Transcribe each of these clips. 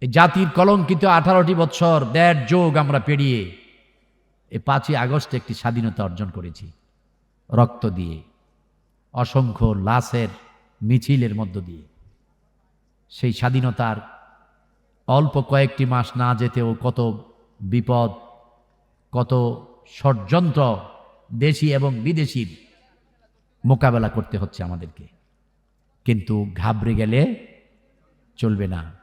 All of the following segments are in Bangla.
এই জাতির কলঙ্কিত আঠারোটি বছর দেড় যোগ আমরা পেরিয়ে এই পাঁচই আগস্ট একটি স্বাধীনতা অর্জন করেছি। রক্ত দিয়ে, অসংখ্য লাশের, মিছিলের মধ্য দিয়ে। সেই স্বাধীনতার অল্প কয়েকটি মাস না যেতেও কত বিপদ, কত ষড়যন্ত্র দেশি এবং বিদেশির মোকাবেলা করতে হচ্ছে আমাদেরকে। কিন্তু ঘাবড়ে গেলে চলবে না।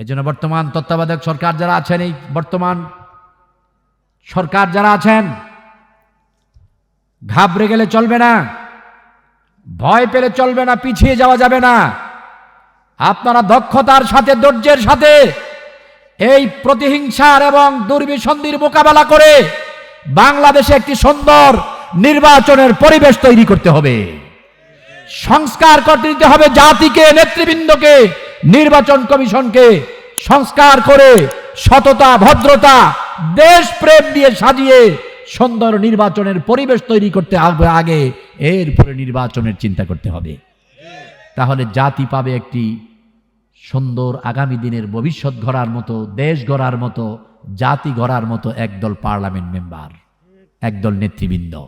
এজন্য বর্তমান তত্ত্বাবধায়ক সরকার যারা আছেন, এই বর্তমান সরকার যারা আছেন, ঘাবড়ে গেলে চলবে না, ভয় পেলে চলবে না, পিছিয়ে যাওয়া যাবে না। আপনারা দক্ষতার সাথে, ধৈর্যের সাথে এই প্রতিহিংসার এবং দুর্বিসন্ধির মোকাবেলা করে বাংলাদেশে একটি সুন্দর নির্বাচনের পরিবেশ তৈরি করতে হবে। সংস্কার করতে দিতে হবে জাতিকে, নেতৃবৃন্দকে নির্বাচন কমিশনকে সংস্কার করে সততা, ভদ্রতা, দেশপ্রেম দিয়ে সাজিয়ে সুন্দর নির্বাচনের পরিবেশ তৈরি করতে হবে আগে। এরপরে নির্বাচনের চিন্তা করতে হবে। তাহলে জাতি পাবে একটি সুন্দর আগামী দিনের ভবিষ্যৎ গড়ার মতো, দেশ গড়ার মতো, জাতি গড়ার মতো একদল পার্লামেন্ট মেম্বার, একদল নেতৃবৃন্দ।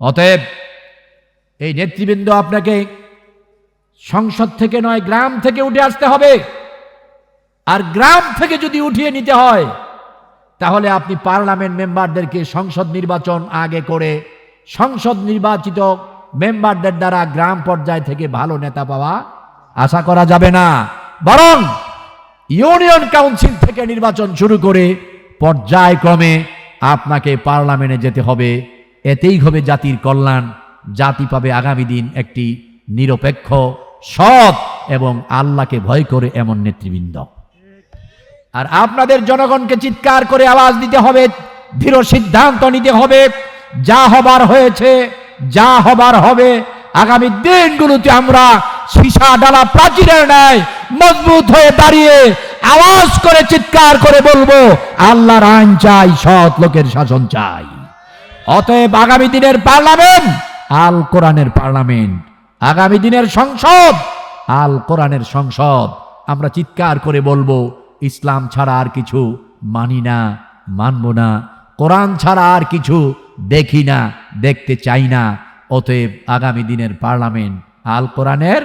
অতএব এই নেতৃবৃন্দ আপনাকে সংসদ থেকে নয়, গ্রাম থেকে উঠে আসতে হবে। আর গ্রাম থেকে যদি উঠিয়ে নিতে হয়, তাহলে আপনি পার্লামেন্ট মেম্বারদেরকে সংসদ নির্বাচন আগে করে সংসদ নির্বাচিত মেম্বারদের দ্বারা গ্রাম পর্যায় থেকে ভালো নেতা পাওয়া আশা করা যাবে না। বরং ইউনিয়ন কাউন্সিল থেকে নির্বাচন শুরু করে পর্যায়ক্রমে আপনাকে পার্লামেন্টে যেতে হবে। এতেই হবে জাতির কল্যাণ। জাতি পাবে আগামী দিন একটি নিরপেক্ষ, সৎ এবং আল্লাহকে ভয় করে এমন নেতৃবৃন্দ। আর আপনাদের জনগণকে চিৎকার করে আওয়াজ দিতে হবে, দৃঢ় সিদ্ধান্ত নিতে হবে, যা হবার হয়েছে, যা হবার হবে। আগামী দিনগুলোতে আমরা সীসা ডালা প্রাচীরের ন্যায় মজবুত হয়ে দাঁড়িয়ে আওয়াজ করে চিৎকার করে বলব, আল্লাহর আইন চাই, সৎ লোকের শাসন চাই। অতএব আগামী দিনের পার্লামেন্ট, আল কোরআনের পার্লামেন্ট আগামী দিনের সংসদ, আল কোরআনের সংসদ। আমরা চিৎকার করে বলব, ইসলাম ছাড়া আর কিছু মানি না, মানব না। কোরআন ছাড়া আর কিছু দেখি না, দেখতে চাই না। অতএব আগামী দিনের পার্লামেন্ট, আল কোরআনের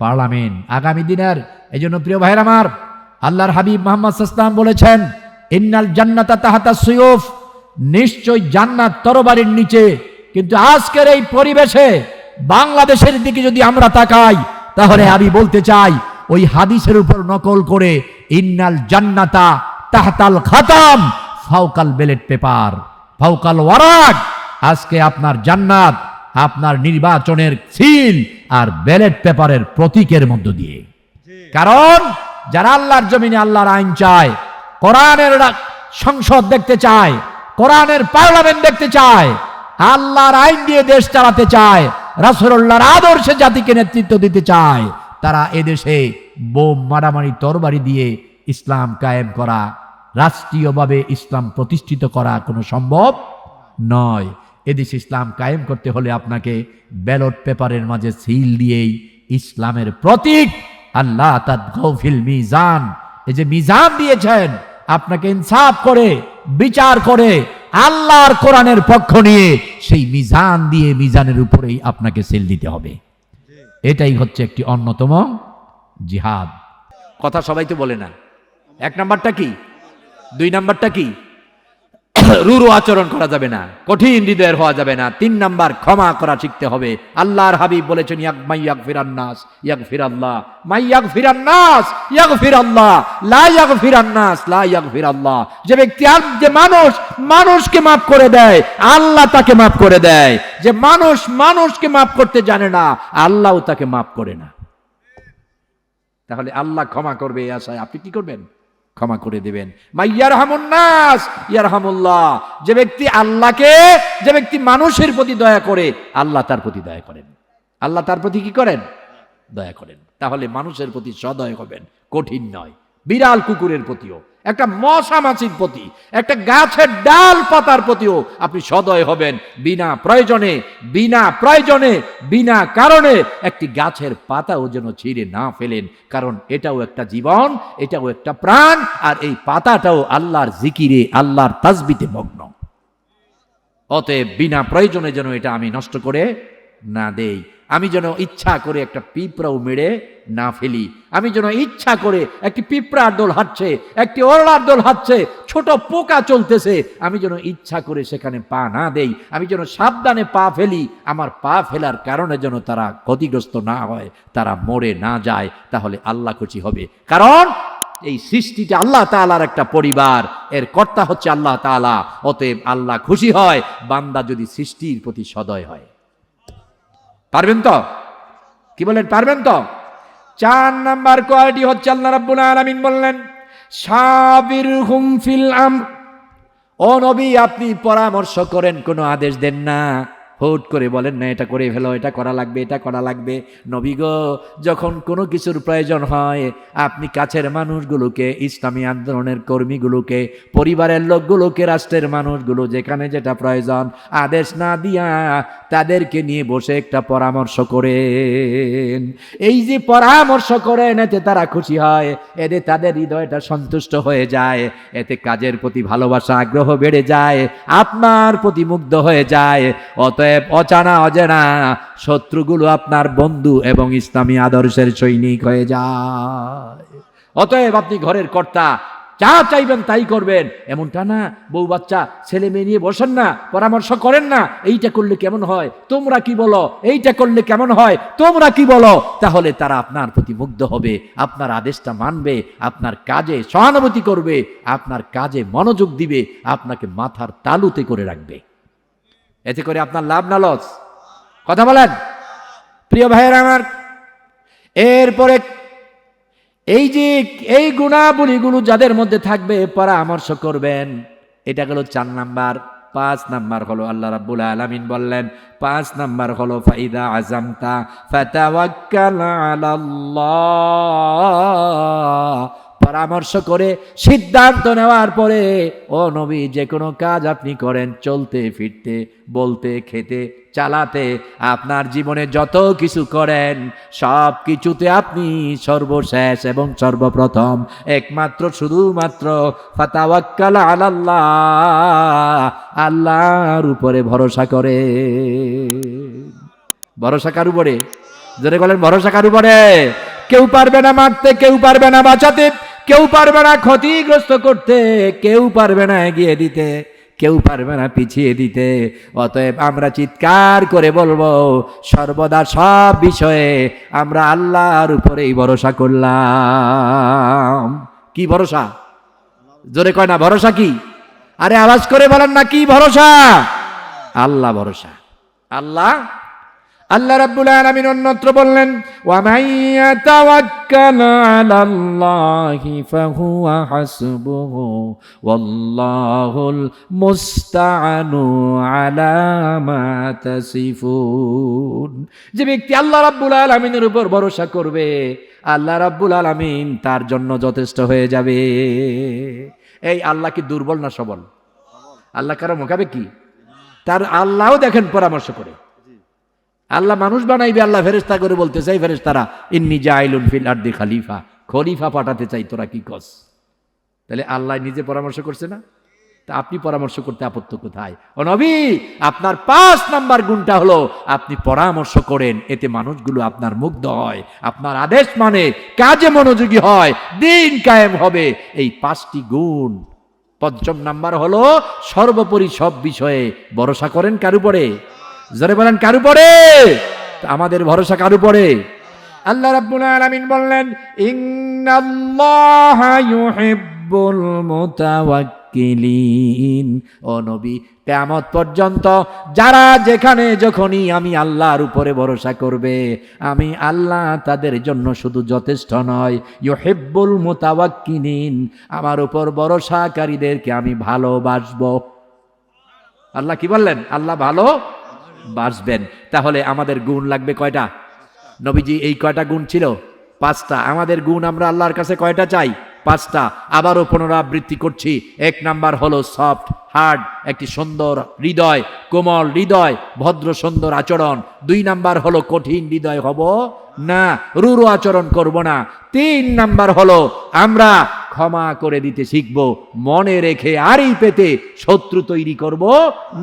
পার্লামেন্ট। আগামী দিনের এই জন্য প্রিয় ভাইয়ের আমার, আল্লাহর হাবিব মোহাম্মদ সাস্তাম বলেছেন, ইন্নাল জান্নাতা তাহাতা সুয়ুফ। নিশ্চয় জান্নাত তরবারির নিচে, কিন্তু আজকের এই পরিবেশে বাংলাদেশের দিকে যদি আমরা তাকাই তাহলে আমি বলতে চাই ওই হাদিসের উপর নকল করে ইন্নাল জান্নাতা তাহতাল খাতাম ফাউকাল বেলেট পেপার ফাউকাল ওয়ারাক। আজকে আপনার জান্নাত আপনার নির্বাচনের সিল আর ব্যালেট পেপারের প্রতীকের মধ্য দিয়ে। কারণ যারা আল্লাহর জমিনে আল্লাহর আইন চায় কোরআনের সংসদ দেখতে চায় কোরআনের পার্লামেন্ট দেখতে চায় আল্লাহর আইন দিয়ে দেশ চালাতে চায় রাসূলুল্লাহর আদর্শে জাতিকে নেতৃত্ব দিতে চায়, তারা এদেশে বোম মারামারি তরবারি দিয়ে ইসলাম কায়েম করা, রাষ্ট্রীয়ভাবে ইসলাম প্রতিষ্ঠিত করা কোনো সম্ভব নয়। এদেশে ইসলাম কায়েম করতে হলে আপনাকে ব্যালট পেপারের মাঝে সিল দিয়েই ইসলামের প্রতীক আল্লাহ তাদগৌফিল মিজান। এই যে মিজান দিয়েছেন, আপনাকে ইনসাফ করে, বিচার করে আল্লাহর কোরআনের পক্ষ নিয়ে সেই মিজান দিয়ে মিজানের উপরেই আপনাকে সেল দিতে হবে। এটাই হচ্ছে একটি অন্যতম জিহাদ। কথা সবাই তো বলে না। এক নাম্বারটা কি? দুই নাম্বারটা কি? রুরু আচরণ করা যাবে না, কঠিন হৃদয়ের হওয়া যাবে না। তিন নাম্বার, ক্ষমা করা শিখতে হবে। আল্লাহর হাবিব বলেছেন, ইয়াক মাইয়াক ফিরান্নাস, ইয়াক ফিরাল্লাহ। মাইয়াক ফিরান্নাস, ইয়াক ফিরাল্লাহ। লা ইয়াক ফিরান্নাস, লা ইয়াক ফিরাল্লাহ। যে ব্যক্তি আর- যে মানুষ মানুষকে মাফ করে দেয়, আল্লাহ তাকে মাফ করে দেয়। যে মানুষ মানুষকে মাফ করতে জানে না, আল্লাহও তাকে মাফ করে না। তাহলে আল্লাহ ক্ষমা করবে এই আশায়। আপনি কি করবেন? ক্ষমা করে দেবেন। মাইয়ার হামুন্নাস ইয়ার হামুল্লাহ যে ব্যক্তি আল্লাহকে, যে ব্যক্তি মানুষের প্রতি দয়া করে, আল্লাহ তার প্রতি দয়া করেন। আল্লাহ তার প্রতি কি করেন? দয়া করেন। তাহলে মানুষের প্রতি সদয় হবেন, কঠিন নয়। বিড়াল কুকুরের প্রতিও। একটা মশা মাছির প্রতি, একটা গাছের ডাল পাতার প্রতিও আপনি সদয় হবেন বিনা প্রয়োজনে বিনা প্রয়োজনে, বিনা কারণে একটি গাছের পাতাও যেন ছিঁড়ে না ফেলেন। কারণ এটাও একটা জীবন, এটাও একটা প্রাণ, আর এই পাতাটাও আল্লাহর জিকিরে, আল্লাহর তাজবিতে মগ্ন। অতএব বিনা প্রয়োজনে যেন এটা আমি নষ্ট করে না দেই। আমি যেন ইচ্ছা করে একটা পিঁপড়াও মেরে না ফেলি। আমি যেন ইচ্ছা করে একটি পিঁপড়ার দোল হাঁটছে, একটি ওরলার দোল হাঁটছে, ছোট পোকা চলতেছে, আমি যেন ইচ্ছা করে সেখানে পা না দেই, আমি যেন সাবধানে পা ফেলি, আমার পা ফেলার কারণে যেন তারা ক্ষতিগ্রস্ত না হয়, তারা মরে না যায়, তাহলে আল্লাহ খুশি হবে। কারণ এই সৃষ্টিটা আল্লাহ তাআলার একটা পরিবার, এর কর্তা হচ্ছে আল্লাহ তাআলা, অতএব আল্লাহ খুশি হয়, বান্দা যদি সৃষ্টির প্রতি সদয় হয়। পারবেন তো? কি বলেন, পারবেন তো? চার নাম্বার কোয়ালিটি হচ্ছে আল্লাহ রাব্বুল আলামিন বললেন, সাবির হুম ফিল আম ও নবী, আপনি পরামর্শ করেন, কোনো আদেশ দেন না। হুট করে বলেন, না, এটা করে ফেলো, এটা করা লাগবে, এটা করা লাগবে। নবীগ যখন কোনো কিছুর প্রয়োজন হয়, আপনি কাছের মানুষগুলোকে, ইসলামী আন্দোলনের কর্মীগুলোকে, পরিবারের লোকগুলোকে, রাষ্ট্রের মানুষগুলো, যেখানে যেটা প্রয়োজন, আদেশ না দিয়া তাদেরকে নিয়ে বসে একটা পরামর্শ করেন। এই যে পরামর্শ করেন এতে তারা খুশি হয়, এতে তাদের হৃদয়টা সন্তুষ্ট হয়ে যায়, এতে কাজের প্রতি ভালোবাসা, আগ্রহ বেড়ে যায় আপনার প্রতি মুগ্ধ হয়ে যায়। অতএব অচানা অজেনা শত্রুগুলো আপনার বন্ধু এবং ইসলামী আদর্শের সৈনিক হয়ে যায়। অতএব আপনি ঘরের কর্তা, যা চাইবেন তাই করবেন। এমনটা না, বউ বাচ্চা, ছেলে মেয়ে নিয়ে বসেন না, পরামর্শ করেন না, এইটা করলে কেমন হয়? তোমরা কি বলো? এইটা করলে কেমন হয়? তোমরা কি বলো? তাহলে তারা আপনার প্রতি মুগ্ধ হবে, আপনার আদেশটা মানবে, আপনার কাজে সহানুভূতি করবে, আপনার কাজে মনোযোগ দিবে, আপনাকে মাথার তালুতে করে রাখবে। এতে করে আপনার লাভ না লস। কথা বলেন? প্রিয় ভাইয়ের আমার, এরপরে এই যে, এই গুণাবলীগুলো যাদের মধ্যে থাকবে, পরামর্শ করবেন। এটা গেল চার নাম্বার, পাঁচ নাম্বার হলো আল্লাহ রাব্বুল আলামিন বললেন, পাঁচ নাম্বার হলো, ফাইদা আজামতা ফাতাওয়াক্কাল আলাল্লাহ। পরামর্শ করে সিদ্ধান্ত নেওয়ার পরে, ও নবী যে কোনো কাজ আপনি করেন, চলতে, ফিরতে, বলতে, খেতে, চালাতে, আপনার জীবনে যত কিছু করেন, সব কিছুতে আপনি সর্বশেষ এবং সর্বপ্রথম, একমাত্র, শুধুমাত্র, ফাতাওয়াক্কাল আলাল্লাহ, আল্লাহর উপরে ভরসা করে। ভরসা কার উপরে? জোরে বলেন, ভরসা কার উপরে? কেউ পারবে না মারতে, কেউ পারবে না বাঁচাতে। কেউ পারবে না ক্ষতিগ্রস্ত করতে, কেউ পারবে না এগিয়ে দিতে, কেউ পারবে না পিছিয়ে দিতে। অতএব আমরা চিৎকার করে বলব, সর্বদা সব বিষয়ে আমরা আল্লাহর উপরেই ভরসা করলাম। কি ভরসা? জোরে কয় না, ভরসা কি? আরে আওয়াজ করে বলেন না, কি ভরসা? আল্লাহ ভরসা। আল্লাহ আল্লাহ রাব্বুল আলামিন অন্যত্র বললেন ওয়া মান ইয়াতাওয়াক্কাল আলাল্লাহি ফাহুয়া হাসবুহু, ওয়াল্লাহুল মুস্তাআনু আলা মা তাসিফুন। যে ব্যক্তি আল্লাহ রাব্বুল আলামিনের উপর ভরসা করবে, আল্লাহ রাব্বুল আলামিন তার জন্য যথেষ্ট হয়ে যাবে। এই আল্লাহ কি দুর্বল না সবল? আল্লাহ কারও মোকাবে কি তার আল্লাহও দেখেন পরামর্শ করে। আল্লাহ মানুষ বানাইবে, আল্লাহ ফেরেস্তা করে বলতে চাই ফেরেস্তারা ইন্নি জাইলুন ফিল আর্দি খালিফা, খলিফা পাঠাতে চাই, তোরা কি কস তাহলে আল্লাহ নিজে পরামর্শ করছে না? তা আপনি পরামর্শ করতে আপত্তি কোথায়? ও নবী, আপনার পাঁচ নাম্বার গুণটা হলো, আপনি পরামর্শ করেন, এতে মানুষগুলো আপনার মুগ্ধ হয়, আপনার আদেশ মানে কাজে মনোযোগী হয়, দিন কায়েম হবে। এই পাঁচটি গুণ, পঞ্চম নাম্বার হলো, সর্বোপরি সব বিষয়ে ভরসা করেন কার উপরে? জোরে বলেন, কার উপরে? আমাদের ভরসা কার উপরে? আল্লাহ রাব্বুল আলামিন বললেন, ইন্নাল্লাহা ইউহিব্বুল মুতাওয়াক্কিলিন। ও নবী, কিয়ামত পর্যন্ত যারা যেখানে যখনই আমি আল্লাহর উপরে ভরসা করবে, আমি আল্লাহ তাদের জন্য শুধু যথেষ্ট নয়, ইউহিব্বুল মুতাওয়াক্কিলিন, আমার উপর ভরসাকারীদেরকে আমি ভালোবাসবো। আল্লাহ কি বললেন? আল্লাহ ভালো বাসবেন তাহলে আমাদের গুণ লাগবে কয়টা? নবীজি, এই কয়টা গুণ ছিল? পাঁচটা। আমাদের গুণ আমরা আল্লাহর কাছে কয়টা চাই? পাঁচটা। আবারও পুনরাবৃত্তি করছি। এক নাম্বার হলো সফট, হার্ড, একটি সুন্দর হৃদয়, কোমল হৃদয়, ভদ্র সুন্দর আচরণ। দুই নাম্বার হলো কঠিন হৃদয় হব না, রুরু আচরণ করব না। তিন নাম্বার হলো আমরা ক্ষমা করে দিতে শিখব। মনে রেখে আরই পেতে শত্রু তৈরি করব।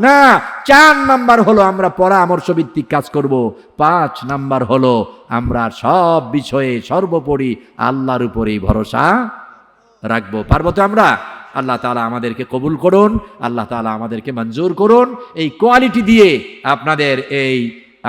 না, চার নাম্বার হলো আমরা পরামর্শ ভিত্তিক কাজ করব। পাঁচ নাম্বার হলো আমরা সব বিষয়ে সর্বোপরি আল্লাহর উপরেই ভরসা রাখব। পারব তো আমরা? আল্লাহ তালা আমাদেরকে কবুল করুন, আল্লাহ তালা আমাদেরকে মঞ্জুর করুন। এই কোয়ালিটি দিয়ে আপনাদের এই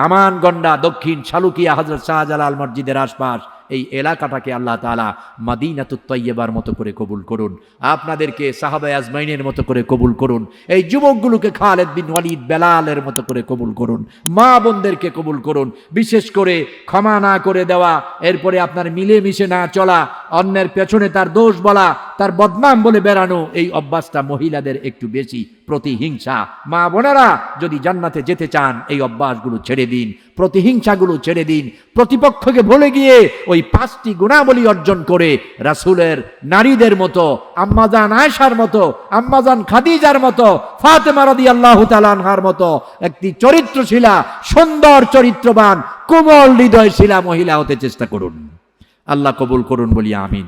আমানগন্ডা দক্ষিণ শালুকিয়া হজরত শাহজালাল মসজিদের আশপাশ এই এলাকাটাকে আল্লাহ তালা মাদিনাতুত তৈয়বার মতো করে কবুল করুন। আপনাদেরকে সাহাবা আজমাইনের মতো করে কবুল করুন। এই যুবকগুলোকে খালেদ বিন ওয়ালিদ বেলালের মতো করে কবুল করুন। মা বোনদেরকে কবুল করুন। বিশেষ করে ক্ষমা না করে দেওয়া, এরপরে আপনার মিলেমিশে না চলা, অন্যের পেছনে তার দোষ বলা, তার বদনাম বলে বেড়ানো, এই অভ্যাসটা মহিলাদের একটু বেশি প্রতিহিংসা। মা বোনেরা যদি জান্নাতে যেতে চান, এই অভ্যাসগুলো ছেড়ে দিন। প্রতিহিংসাগুলো ছেড়ে দিন। প্রতিপক্ষকে ভুলে গিয়ে ওই পাঁচটি গুণাবলী অর্জন করে রাসুলের নারীদের মতো, আম্মাজান আয়সার মতো, আম্মাজান খাদিজার মতো, ফাতেমা রাদি আল্লাহ তালানহার মতো একটি চরিত্রশীলা, সুন্দর চরিত্রবান, কোমল হৃদয়শীলা মহিলা হতে চেষ্টা করুন। আল্লাহ কবুল করুন বলি আমিন।